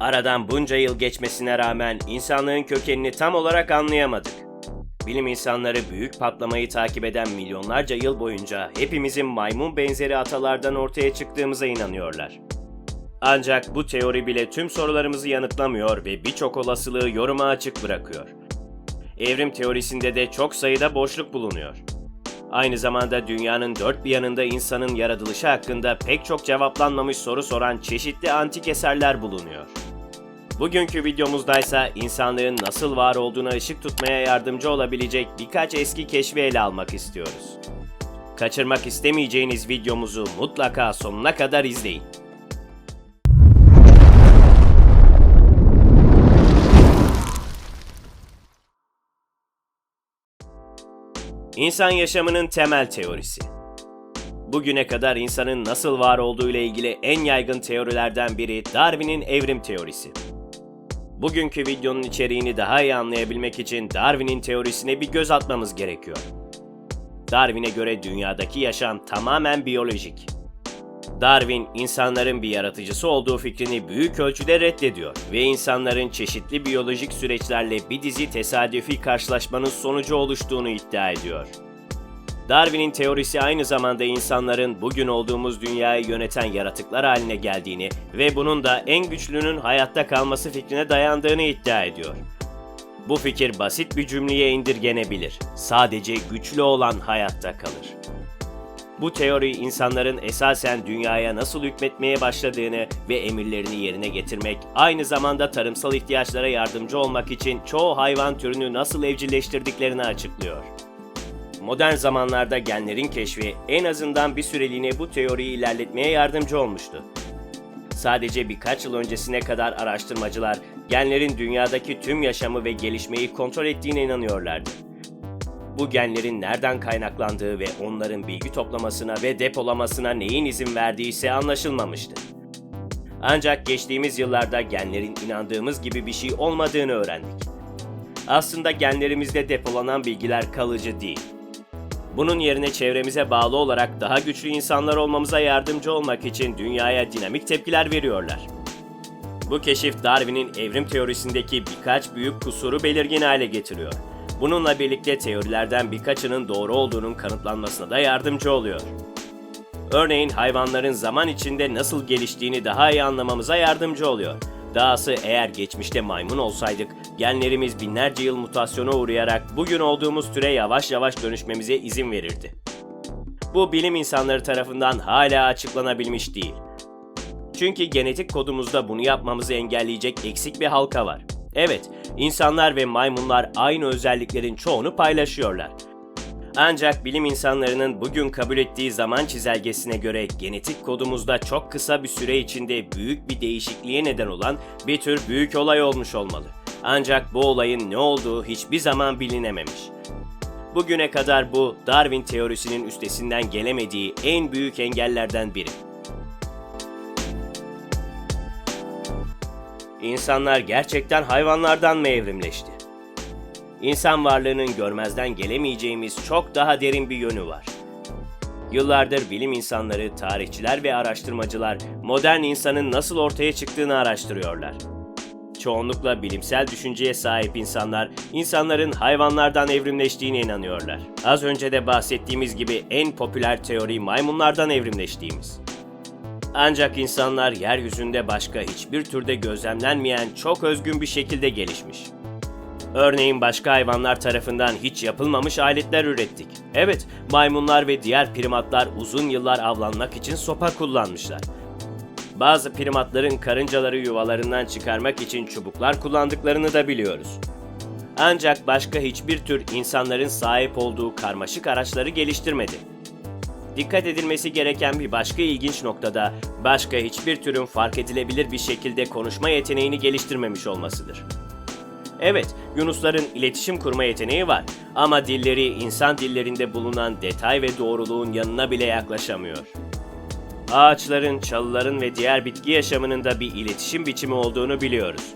Aradan bunca yıl geçmesine rağmen insanlığın kökenini tam olarak anlayamadık. Bilim insanları büyük patlamayı takip eden milyonlarca yıl boyunca hepimizin maymun benzeri atalardan ortaya çıktığımıza inanıyorlar. Ancak bu teori bile tüm sorularımızı yanıtlamıyor ve birçok olasılığı yoruma açık bırakıyor. Evrim teorisinde de çok sayıda boşluk bulunuyor. Aynı zamanda dünyanın dört bir yanında insanın yaratılışı hakkında pek çok cevaplanmamış soru soran çeşitli antik eserler bulunuyor. Bugünkü videomuzdaysa insanlığın nasıl var olduğuna ışık tutmaya yardımcı olabilecek birkaç eski keşfi ele almak istiyoruz. Kaçırmak istemeyeceğiniz videomuzu mutlaka sonuna kadar izleyin. İnsan yaşamının temel teorisi. Bugüne kadar insanın nasıl var olduğu ile ilgili en yaygın teorilerden biri Darwin'in evrim teorisi. Bugünkü videonun içeriğini daha iyi anlayabilmek için Darwin'in teorisine bir göz atmamız gerekiyor. Darwin'e göre dünyadaki yaşam tamamen biyolojik. Darwin, insanların bir yaratıcısı olduğu fikrini büyük ölçüde reddediyor ve insanların çeşitli biyolojik süreçlerle bir dizi tesadüfi karşılaşmanın sonucu oluştuğunu iddia ediyor. Darwin'in teorisi aynı zamanda insanların bugün olduğumuz dünyayı yöneten yaratıklar haline geldiğini ve bunun da en güçlünün hayatta kalması fikrine dayandığını iddia ediyor. Bu fikir basit bir cümleye indirgenebilir. Sadece güçlü olan hayatta kalır. Bu teori insanların esasen dünyaya nasıl hükmetmeye başladığını ve emirlerini yerine getirmek, aynı zamanda tarımsal ihtiyaçlara yardımcı olmak için çoğu hayvan türünü nasıl evcilleştirdiklerini açıklıyor. Modern zamanlarda genlerin keşfi en azından bir süreliğine bu teoriyi ilerletmeye yardımcı olmuştu. Sadece birkaç yıl öncesine kadar araştırmacılar genlerin dünyadaki tüm yaşamı ve gelişmeyi kontrol ettiğine inanıyorlardı. Bu genlerin nereden kaynaklandığı ve onların bilgi toplamasına ve depolamasına neyin izin verdiği ise anlaşılmamıştı. Ancak geçtiğimiz yıllarda genlerin inandığımız gibi bir şey olmadığını öğrendik. Aslında genlerimizde depolanan bilgiler kalıcı değil. Bunun yerine çevremize bağlı olarak daha güçlü insanlar olmamıza yardımcı olmak için dünyaya dinamik tepkiler veriyorlar. Bu keşif Darwin'in evrim teorisindeki birkaç büyük kusuru belirgin hale getiriyor. Bununla birlikte teorilerden birkaçının doğru olduğunun kanıtlanmasına da yardımcı oluyor. Örneğin hayvanların zaman içinde nasıl geliştiğini daha iyi anlamamıza yardımcı oluyor. Dahası eğer geçmişte maymun olsaydık, genlerimiz binlerce yıl mutasyona uğrayarak bugün olduğumuz türe yavaş yavaş dönüşmemize izin verirdi. Bu bilim insanları tarafından hala açıklanabilmiş değil. Çünkü genetik kodumuzda bunu yapmamızı engelleyecek eksik bir halka var. Evet, insanlar ve maymunlar aynı özelliklerin çoğunu paylaşıyorlar. Ancak bilim insanlarının bugün kabul ettiği zaman çizelgesine göre genetik kodumuzda çok kısa bir süre içinde büyük bir değişikliğe neden olan bir tür büyük olay olmuş olmalı. Ancak bu olayın ne olduğu hiçbir zaman bilinememiş. Bugüne kadar bu Darwin teorisinin üstesinden gelemediği en büyük engellerden biri. İnsanlar gerçekten hayvanlardan mı evrimleşti? İnsan varlığının görmezden gelemeyeceğimiz çok daha derin bir yönü var. Yıllardır bilim insanları, tarihçiler ve araştırmacılar modern insanın nasıl ortaya çıktığını araştırıyorlar. Çoğunlukla bilimsel düşünceye sahip insanlar, insanların hayvanlardan evrimleştiğine inanıyorlar. Az önce de bahsettiğimiz gibi en popüler teori maymunlardan evrimleştiğimiz. Ancak insanlar yeryüzünde başka hiçbir türde gözlemlenmeyen çok özgün bir şekilde gelişmiş. Örneğin başka hayvanlar tarafından hiç yapılmamış aletler ürettik. Evet, maymunlar ve diğer primatlar uzun yıllar avlanmak için sopa kullanmışlar. Bazı primatların karıncaları yuvalarından çıkarmak için çubuklar kullandıklarını da biliyoruz. Ancak başka hiçbir tür insanların sahip olduğu karmaşık araçları geliştirmedi. Dikkat edilmesi gereken bir başka ilginç noktada başka hiçbir türün fark edilebilir bir şekilde konuşma yeteneğini geliştirmemiş olmasıdır. Evet, yunusların iletişim kurma yeteneği var ama dilleri insan dillerinde bulunan detay ve doğruluğun yanına bile yaklaşamıyor. Ağaçların, çalıların ve diğer bitki yaşamının da bir iletişim biçimi olduğunu biliyoruz.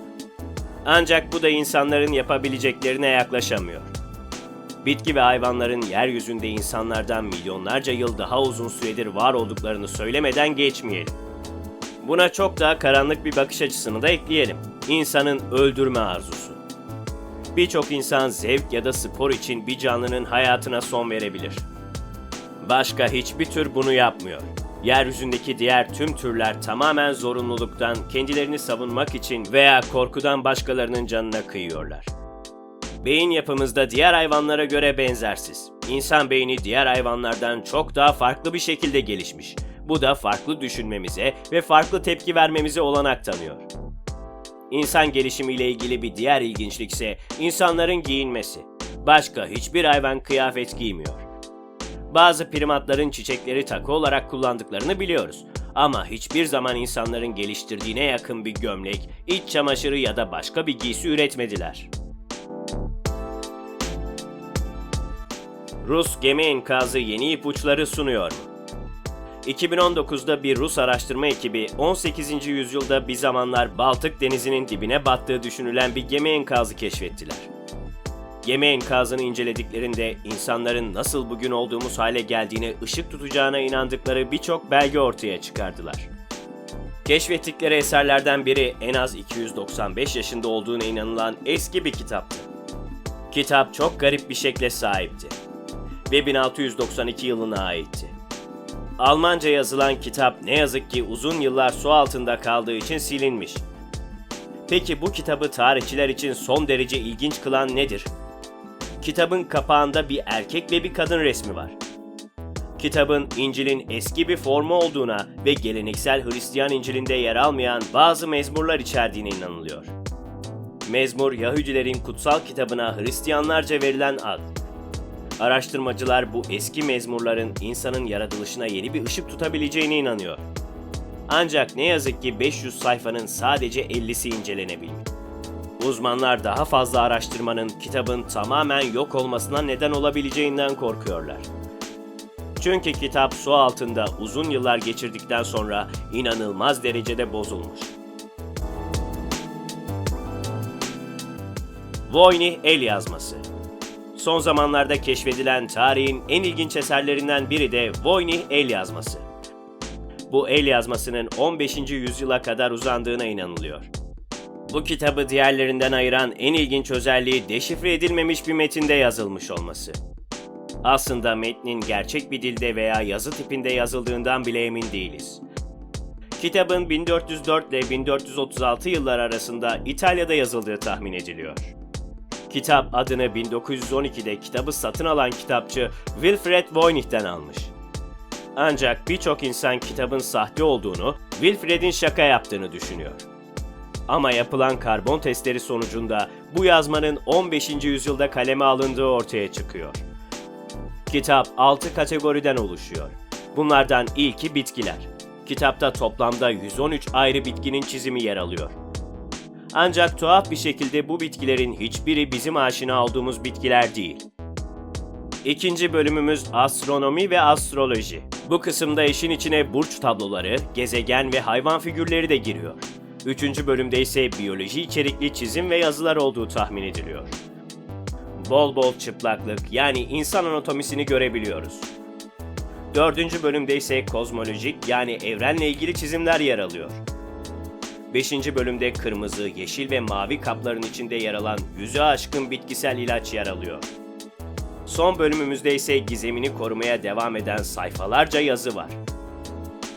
Ancak bu da insanların yapabileceklerine yaklaşamıyor. Bitki ve hayvanların yeryüzünde insanlardan milyonlarca yıl daha uzun süredir var olduklarını söylemeden geçmeyelim. Buna çok daha karanlık bir bakış açısını da ekleyelim. İnsanın öldürme arzusu. Birçok insan zevk ya da spor için bir canlının hayatına son verebilir. Başka hiçbir tür bunu yapmıyor. Yeryüzündeki diğer tüm türler tamamen zorunluluktan, kendilerini savunmak için veya korkudan başkalarının canına kıyıyorlar. Beyin yapımızda diğer hayvanlara göre benzersiz. İnsan beyni diğer hayvanlardan çok daha farklı bir şekilde gelişmiş. Bu da farklı düşünmemize ve farklı tepki vermemize olanak tanıyor. İnsan gelişimiyle ilgili bir diğer ilginçlik ise insanların giyinmesi. Başka hiçbir hayvan kıyafet giymiyor. Bazı primatların çiçekleri takı olarak kullandıklarını biliyoruz. Ama hiçbir zaman insanların geliştirdiğine yakın bir gömlek, iç çamaşırı ya da başka bir giysi üretmediler. Rus gemi enkazı yeni ipuçları sunuyor mu? 2019'da bir Rus araştırma ekibi 18. yüzyılda bir zamanlar Baltık denizinin dibine battığı düşünülen bir gemi enkazı keşfettiler. Gemi enkazını incelediklerinde insanların nasıl bugün olduğumuz hale geldiğine ışık tutacağına inandıkları birçok belge ortaya çıkardılar. Keşfettikleri eserlerden biri en az 295 yaşında olduğuna inanılan eski bir kitaptı. Kitap çok garip bir şekle sahipti ve 1692 yılına aitti. Almanca yazılan kitap ne yazık ki uzun yıllar su altında kaldığı için silinmiş. Peki bu kitabı tarihçiler için son derece ilginç kılan nedir? Kitabın kapağında bir erkek ve bir kadın resmi var. Kitabın İncil'in eski bir formu olduğuna ve geleneksel Hristiyan İncil'inde yer almayan bazı mezmurlar içerdiğine inanılıyor. Mezmur, Yahudilerin kutsal kitabına Hristiyanlarca verilen ad. Araştırmacılar bu eski mezmurların insanın yaratılışına yeni bir ışık tutabileceğine inanıyor. Ancak ne yazık ki 500 sayfanın sadece 50'si incelenebilmiş. Uzmanlar daha fazla araştırmanın kitabın tamamen yok olmasına neden olabileceğinden korkuyorlar. Çünkü kitap su altında uzun yıllar geçirdikten sonra inanılmaz derecede bozulmuş. Voynich el yazması Son zamanlarda keşfedilen tarihin en ilginç eserlerinden biri de Voynich el yazması. Bu el yazmasının 15. yüzyıla kadar uzandığına inanılıyor. Bu kitabı diğerlerinden ayıran en ilginç özelliği deşifre edilmemiş bir metinde yazılmış olması. Aslında metnin gerçek bir dilde veya yazı tipinde yazıldığından bile emin değiliz. Kitabın 1404 ile 1436 yıllar arasında İtalya'da yazıldığı tahmin ediliyor. Kitap adını 1912'de kitabı satın alan kitapçı Wilfred Voynich'ten almış. Ancak birçok insan kitabın sahte olduğunu, Wilfred'in şaka yaptığını düşünüyor. Ama yapılan karbon testleri sonucunda bu yazmanın 15. yüzyılda kaleme alındığı ortaya çıkıyor. Kitap 6 kategoriden oluşuyor. Bunlardan ilki bitkiler. Kitapta toplamda 113 ayrı bitkinin çizimi yer alıyor. Ancak tuhaf bir şekilde bu bitkilerin hiçbiri bizim aşina olduğumuz bitkiler değil. İkinci bölümümüz astronomi ve astroloji. Bu kısımda işin içine burç tabloları, gezegen ve hayvan figürleri de giriyor. Üçüncü bölümde ise biyoloji içerikli çizim ve yazılar olduğu tahmin ediliyor. Bol bol çıplaklık yani insan anatomisini görebiliyoruz. Dördüncü bölümde ise kozmolojik yani evrenle ilgili çizimler yer alıyor. 5. bölümde kırmızı, yeşil ve mavi kapların içinde yer alan yüzü aşkın bitkisel ilaç yer alıyor. Son bölümümüzde ise gizemini korumaya devam eden sayfalarca yazı var.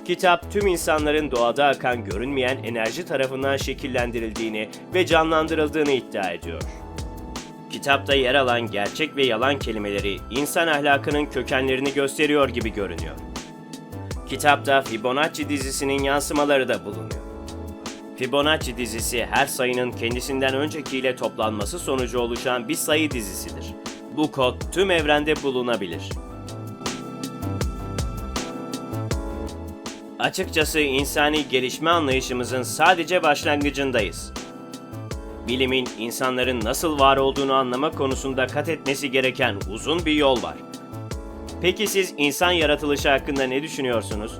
Kitap tüm insanların doğada akan görünmeyen enerji tarafından şekillendirildiğini ve canlandırıldığını iddia ediyor. Kitapta yer alan gerçek ve yalan kelimeleri insan ahlakının kökenlerini gösteriyor gibi görünüyor. Kitapta Fibonacci dizisinin yansımaları da bulunuyor. Fibonacci dizisi her sayının kendisinden öncekiyle toplanması sonucu oluşan bir sayı dizisidir. Bu kod tüm evrende bulunabilir. Açıkçası insani gelişme anlayışımızın sadece başlangıcındayız. Bilimin insanların nasıl var olduğunu anlama konusunda kat etmesi gereken uzun bir yol var. Peki siz insan yaratılışı hakkında ne düşünüyorsunuz?